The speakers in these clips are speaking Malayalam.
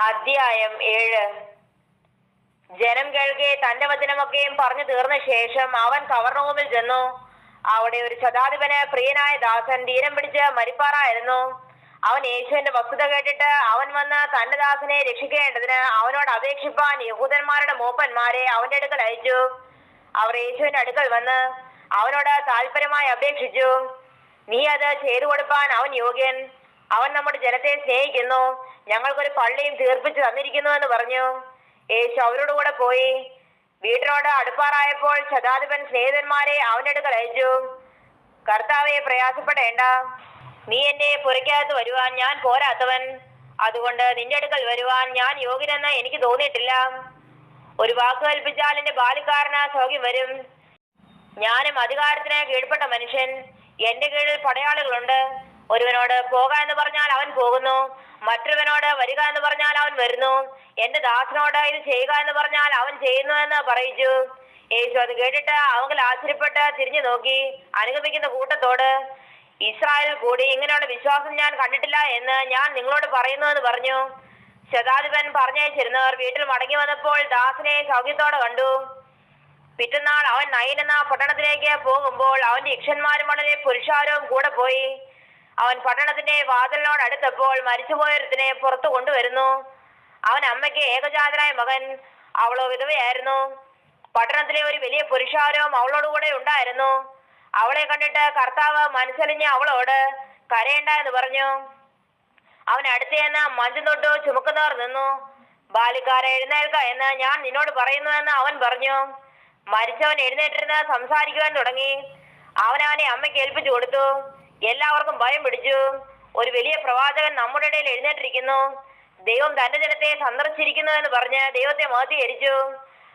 അധ്യായം ഏഴ്. ജനം കേൾക്കെ തന്റെ വചനമൊക്കെയും പറഞ്ഞു തീർന്ന ശേഷം അവൻ കവർണൂമിൽ ചെന്നു. അവിടെ ഒരു ശതാധിപന് പ്രിയനായ ദാസൻ ധീരം പിടിച്ച് മരിപ്പാറായിരുന്നു. അവൻ യേശുവിന്റെ വസ്തുത കേട്ടിട്ട് അവൻ വന്ന് തന്റെ ദാസനെ രക്ഷിക്കേണ്ടതിന് അവനോട് അപേക്ഷിപ്പാൻ യഹൂദന്മാരുടെ മൂപ്പന്മാരെ അവന്റെ അടുക്കൽ അയച്ചു. അവർ യേശുവിന്റെ അടുക്കൽ വന്ന് അവനോട് താല്പര്യമായി അപേക്ഷിച്ചു. നീ അത് ചെയ്തു കൊടുപ്പാൻ അവൻ യോഗ്യൻ. അവൻ നമ്മുടെ ജനത്തെ സ്നേഹിക്കുന്നു. ഞങ്ങൾക്കൊരു പള്ളിയും തീർപ്പിച്ചു തന്നിരിക്കുന്നു എന്ന് പറഞ്ഞു. യേശു അവരോട് കൂടെ പോയി. വീട്ടിനോട് അടുപ്പാറായപ്പോൾ ശതാധിപൻ സ്നേഹിതന്മാരെ അവന്റെ അടുക്കൽ അയച്ചു. കർത്താവെ പ്രയാസപ്പെടേണ്ട. നീ എന്റെ പുരയ്ക്കകത്ത് വരുവാൻ ഞാൻ പോരാത്തവൻ. അതുകൊണ്ട് നിന്റെ അടുക്കൽ വരുവാൻ ഞാൻ യോഗ്യനെന്ന് എനിക്ക് തോന്നിയിട്ടില്ല. ഒരു വാക്ക് കൽപ്പിച്ചാൽ എന്റെ ബാലിക്കാരന് സൗഖ്യം വരും. ഞാനും അധികാരത്തിന് കീഴ്പ്പെട്ട മനുഷ്യൻ. എന്റെ കീഴിൽ പടയാളികളുണ്ട്. ഒരുവനോട് പോകാ എന്ന് പറഞ്ഞാൽ അവൻ പോകുന്നു. മറ്റൊരുവനോട് വരിക എന്ന് പറഞ്ഞാൽ അവൻ വരുന്നു. എന്റെ ദാസനോട് ഇത് ചെയ്യുക എന്ന് പറഞ്ഞാൽ അവൻ ചെയ്യുന്നു എന്ന് പറയിച്ചു. യേശു അത് കേട്ടിട്ട് അവങ്കിൽ ആശ്ചര്യപ്പെട്ട് തിരിഞ്ഞു നോക്കി. അനുഗമിക്കുന്ന കൂട്ടത്തോട് ഇസ്രായേൽ കൂടി ഇങ്ങനെയുള്ള വിശ്വാസം ഞാൻ കണ്ടിട്ടില്ല എന്ന് ഞാൻ നിങ്ങളോട് പറയുന്നു എന്ന് പറഞ്ഞു. ശതാധിപൻ പറഞ്ഞയച്ചിരുന്നവർ വീട്ടിൽ മടങ്ങി വന്നപ്പോൾ ദാസനെ സൗഖ്യത്തോടെ കണ്ടു. പിറ്റന്നാൾ അവൻ നയൻ എന്ന പട്ടണത്തിലേക്ക് പോകുമ്പോൾ അവന്റെ യക്ഷന്മാരും വളരെ പുരുഷാരവും കൂടെ പോയി. അവൻ പട്ടണത്തിന്റെ വാതിലിനോട് അടുത്തപ്പോൾ മരിച്ചുപോയൊരുത്തിനെ പുറത്തു കൊണ്ടുവരുന്നു. അവൻ അമ്മയ്ക്ക് ഏകജാതരായ മകൻ അവളോ വിധവയായിരുന്നു. പട്ടണത്തിലെ ഒരു വലിയ പുരുഷാരവും അവളോടുകൂടെ ഉണ്ടായിരുന്നു. അവളെ കണ്ടിട്ട് കർത്താവ് മനസ്സലിഞ്ഞ് അവളോട് കരയണ്ട എന്ന് പറഞ്ഞു. അവൻ അടുത്തേന്ന് മഞ്ചും തൊട്ടു ചുമക്കുന്നവർ നിന്നു. ബാലിക്കാരെ എഴുന്നേൽക്ക എന്ന് ഞാൻ നിന്നോട് പറയുന്നുവെന്ന് അവൻ പറഞ്ഞു. മരിച്ചവൻ എഴുന്നേറ്റിരുന്ന് സംസാരിക്കുവാൻ തുടങ്ങി. അവനവനെ അവനെ അമ്മയ്ക്ക് ഏൽപ്പിച്ചു കൊടുത്തു. എല്ലാവർക്കും ഭയം പിടിച്ചു. ഒരു വലിയ പ്രവാചകൻ നമ്മുടെ ഇടയിൽ എഴുന്നേറ്റിരിക്കുന്നു. ദൈവം തന്റെ ജനത്തെ സന്ദർശിച്ചിരിക്കുന്നു എന്ന് പറഞ്ഞ് ദൈവത്തെ മഹത്വീകരിച്ചു.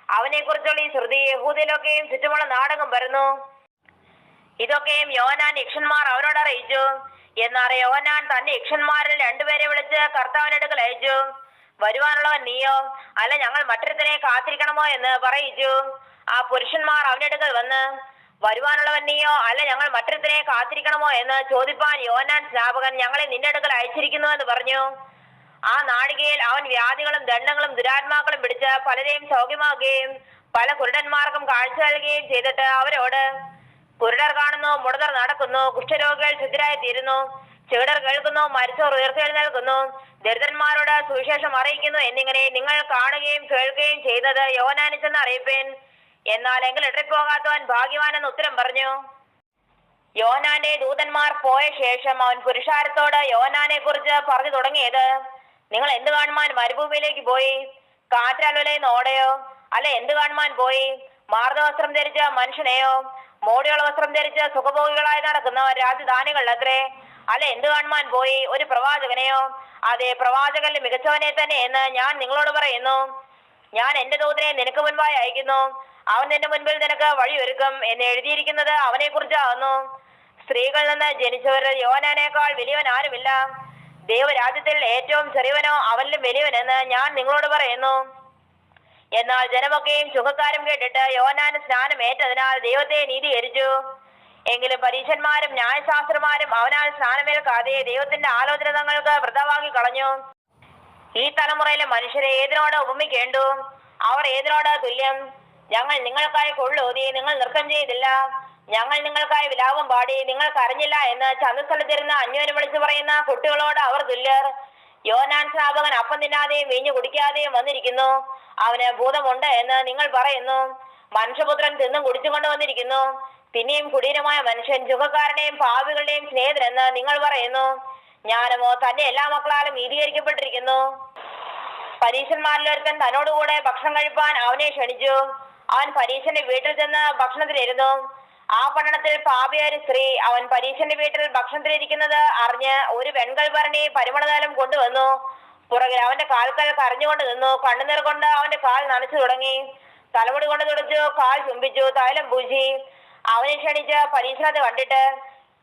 അവനെ കുറിച്ചുള്ള ഈ ശ്രുതി യഹൂദയിലൊക്കെയും ചുറ്റുമുള്ള നാടകം വരുന്നു. ഇതൊക്കെയും യോനാൻ യക്ഷന്മാർ അവനോട് അറിയിച്ചു. എന്നാൽ യോനാൻ തന്റെ യക്ഷന്മാരിൽ രണ്ടുപേരെ വിളിച്ച് കർത്താവിനടുക്കൽ അയച്ചു. വരുവാനുള്ളവൻ നീയോ? അല്ല ഞങ്ങൾ മറ്റൊരുത്തനെ കാത്തിരിക്കണമോ? എന്ന് പറയിച്ചു. ആ പുരുഷന്മാർ അവനടുക്കൽ വന്ന് വരുവാനുള്ളവൻ നീയോ അല്ല ഞങ്ങൾ മറ്റൊരുത്തിനെ കാത്തിരിക്കണമോ എന്ന് ചോദിപ്പാൻ യോനാൻ സ്നാപകൻ ഞങ്ങളെ നിന്റെ അടുക്കൽ അയച്ചിരിക്കുന്നു എന്ന് പറഞ്ഞു. ആ നാടികയിൽ അവൻ വ്യാധികളും ദണ്ഡങ്ങളും ദുരാത്മാക്കളും പിടിച്ച് പലരെയും സൗഖ്യമാക്കുകയും പല കുരുടന്മാർക്കും കാഴ്ച നൽകുകയും ചെയ്തിട്ട് അവരോട് കുരുടർ കാണുന്നു മുടതർ നടക്കുന്നു കുഷ്ഠരോഗികൾ ശുദ്ധരായി തീരുന്നു ചെടർ കേൾക്കുന്നു മരിച്ചവർ ഉയർത്തെഴുന്നേൽക്കുന്നു ദരിദ്രന്മാരോട് സുവിശേഷം അറിയിക്കുന്നു എന്നിങ്ങനെ നിങ്ങൾ കാണുകയും കേൾക്കുകയും ചെയ്തത് യോനാനിച്ചെന്ന് അറിയിപ്പേൻ. എന്നാൽ എങ്കിൽ ഇടറിപ്പോകാത്തവൻ ഭാഗ്യവാനെന്ന് ഉത്തരം പറഞ്ഞു. യോനാന്റെ ദൂതന്മാർ പോയ ശേഷം അവൻ പുരുഷാരത്തോട് യോനാനെ കുറിച്ച് പറഞ്ഞു തുടങ്ങിയത്. നിങ്ങൾ എന്ത് കാണുവാൻ മരുഭൂമിയിലേക്ക് പോയി? കാറ്റാൽ വിലയുന്ന ഓടയോ? അല്ല എന്ത് കാണുവാൻ പോയി? മാർദ്ദ വസ്ത്രം ധരിച്ച മനുഷ്യനെയോ? മോടിയുള്ള വസ്ത്രം ധരിച്ച് സുഖഭോഗികളായി നടക്കുന്ന രാജധാനികളിലത്രേ അല്ല എന്ത് കാണുവാൻ പോയി? ഒരു പ്രവാചകനെയോ? അതെ പ്രവാചകനിൽ മികച്ചവനെ തന്നെ എന്ന് ഞാൻ നിങ്ങളോട് പറയുന്നു. ഞാൻ എന്റെ ദൂതനെ നിനക്ക് മുൻപായി അയക്കുന്നു. അവൻ നിന്റെ മുൻപിൽ നിനക്ക് വഴിയൊരുക്കും എന്ന് എഴുതിയിരിക്കുന്നത് അവനെ കുറിച്ചാകുന്നു സ്ത്രീകളിൽ നിന്ന് ജനിച്ചവരിൽ യോനാനേക്കാൾ വലിയവൻ ആരുമില്ല. ദൈവരാജ്യത്തിൽ ഏറ്റവും ചെറിയവനോ അവനിലും വലിയവനെന്ന് ഞാൻ നിങ്ങളോട് പറയുന്നു. എന്നാൽ ജനമൊക്കെയും ചുഖക്കാരും കേട്ടിട്ട് യോനാന് സ്നാനം ഏറ്റതിനാൽ ദൈവത്തെ നീതീകരിച്ചു. എങ്കിലും പരീക്ഷന്മാരും ന്യായശാസ്ത്രമാരും അവനാൽ സ്നാനമേൽക്കാതെ ദൈവത്തിന്റെ ആലോചന തങ്ങൾക്ക് കളഞ്ഞു. ഈ തലമുറയിലെ മനുഷ്യരെ ഏതിനോട് ഉപമിക്കേണ്ടു? അവർ ഏതിനോട് തുല്യം? ഞങ്ങൾ നിങ്ങൾക്കായി കൊള്ളൂതി നിങ്ങൾ നൃത്തം ചെയ്തില്ല. ഞങ്ങൾ നിങ്ങൾക്കായി വിലാപം പാടി നിങ്ങൾക്ക് അറിഞ്ഞില്ല എന്ന് ചന്തസ്ഥലത്തിരുന്ന അന്യോന്യം വിളിച്ചു പറയുന്ന കുട്ടികളോട് അവർ തുല്യർ. യോനാൻ സ്നാപകൻ അപ്പം തിന്നാതെയും വീഞ്ഞു കുടിക്കാതെയും വന്നിരിക്കുന്നു. അവന് ഭൂതമുണ്ട് എന്ന് നിങ്ങൾ പറയുന്നു. മനുഷ്യപുത്രൻ തിന്നും കുടിച്ചും കൊണ്ട് വന്നിരിക്കുന്നു. പിന്നെയും കുടീരമായ മനുഷ്യൻ ചുഖക്കാരുടെയും പാവികളുടെയും സ്നേഹിതരെന്ന് നിങ്ങൾ പറയുന്നു. ജ്ഞാനമോ തന്നെ എല്ലാ മക്കളാലും നീതീകരിക്കപ്പെട്ടിരിക്കുന്നു. പരീക്ഷന്മാരിൽ ഒരുത്തൻ തന്നോടുകൂടെ ഭക്ഷണം കഴിപ്പാൻ അവനെ ക്ഷണിച്ചു. അവൻ പരീക്ഷന്റെ വീട്ടിൽ ചെന്ന് ഭക്ഷണത്തിലിരുന്നു. ആ പട്ടണത്തിൽ പാപിയായ സ്ത്രീ അവൻ പരീക്ഷന്റെ വീട്ടിൽ ഭക്ഷണത്തിലിരിക്കുന്നത് അറിഞ്ഞ് ഒരു വെൺകൽ ഭരണി പരിമളതാലം കൊണ്ടുവന്നു. പുറകിൽ അവന്റെ കാൽക്കൽ കരഞ്ഞുകൊണ്ട് നിന്നു. കണ്ണുനീർ കൊണ്ട് അവന്റെ കാൽ നനച്ചു തുടങ്ങി. തലമുടി കൊണ്ട് തുടച്ചു കാൽ ചുംബിച്ചു തൈലം പൂശി. അവനെ ക്ഷണിച്ച് പരീക്ഷണത്തെ കണ്ടിട്ട്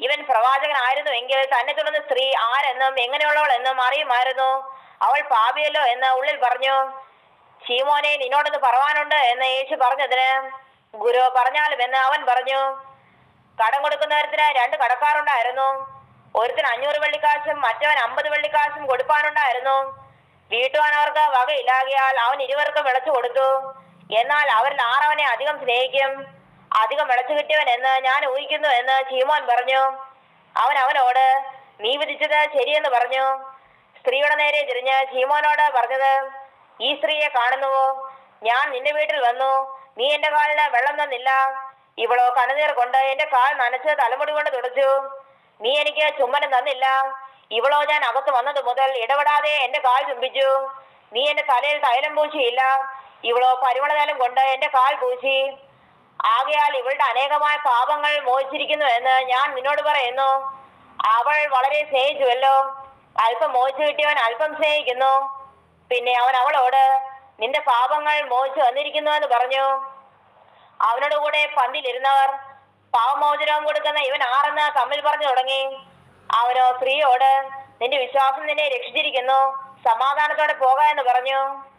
ഇവൻ പ്രവാചകനായിരുന്നു എങ്കിൽ തന്നെ തുടർന്ന് സ്ത്രീ ആരെന്നും എങ്ങനെയുള്ളവൾ എന്നും അറിയുമായിരുന്നു. അവൾ പാപിയല്ലോ എന്ന് ഉള്ളിൽ പറഞ്ഞു. ശീമോനെ നിന്നോടൊന്ന് പറവാനുണ്ട് എന്ന് യേശു പറഞ്ഞതിന് ഗുരു പറഞ്ഞാലും എന്ന് അവൻ പറഞ്ഞു. കടം കൊടുക്കുന്നവരത്തിന് രണ്ട് കടക്കാരുണ്ടായിരുന്നു. ഒരുത്തിന് അഞ്ഞൂറ് വെള്ളിക്കാശും മറ്റവൻ അമ്പത് വെള്ളിക്കാശും കൊടുപ്പാനുണ്ടായിരുന്നു. വീട്ടുവാൻ അവർക്ക് വകയില്ലാകിയാൽ അവൻ ഇരുവർക്കും വിളച്ചു കൊടുത്തു. എന്നാൽ അവരിൽ ആറവനെ അധികം സ്നേഹിക്കും. അധികം വിളച്ചു കിട്ടിയവൻ എന്ന് ഞാൻ ഊഹിക്കുന്നു എന്ന് ചീമോൻ പറഞ്ഞു. അവൻ അവനോട് നീ വിധിച്ചത് ശരിയെന്ന് പറഞ്ഞു. സ്ത്രീയുടെ നേരെ തിരിഞ്ഞ് ചീമോനോട് പറഞ്ഞത് ഈ സ്ത്രീയെ കാണുന്നുവോ? ഞാൻ നിന്റെ വീട്ടിൽ വന്നു. നീ എന്റെ കാലിന് വെള്ളം തന്നില്ല. ഇവളോ കണ്ണുനീർ കൊണ്ട് എന്റെ കാൽ നനച്ച് തലമുടി കൊണ്ട് തുടച്ചു. നീ എനിക്ക് ചുമ്മനം തന്നില്ല. ഇവളോ ഞാൻ അകത്ത് വന്നത് മുതൽ ഇടപെടാതെ എന്റെ കാൽ ചുംബിച്ചു. നീ എന്റെ തലയിൽ തൈലം പൂശിയില്ല. ഇവളോ പരിമളതലം കൊണ്ട് എന്റെ കാൽ പൂശി. ആകയാൽ ഇവളുടെ അനേകമായ പാപങ്ങൾ മോചിച്ചിരിക്കുന്നു എന്ന് ഞാൻ നിന്നോട് പറയുന്നു. അവൾ വളരെ സ്നേഹിച്ചുവല്ലോ. അല്പം മോചിച്ചു കിട്ടിയവൻ അല്പം സ്നേഹിക്കുന്നു. പിന്നെ അവൻ അവളോട് നിന്റെ പാപങ്ങൾ മോചിച്ചു വന്നിരിക്കുന്നു എന്ന് പറഞ്ഞു. അവനോട് കൂടെ പന്തിലിരുന്നവർ പാവമോചനവും കൊടുക്കുന്ന ഇവൻ ആറെന്ന് തമ്മിൽ പറഞ്ഞു തുടങ്ങി. അവനോ സ്ത്രീയോട് നിന്റെ വിശ്വാസം നിന്നെ രക്ഷിച്ചിരിക്കുന്നു. സമാധാനത്തോടെ പോകാ എന്ന് പറഞ്ഞു.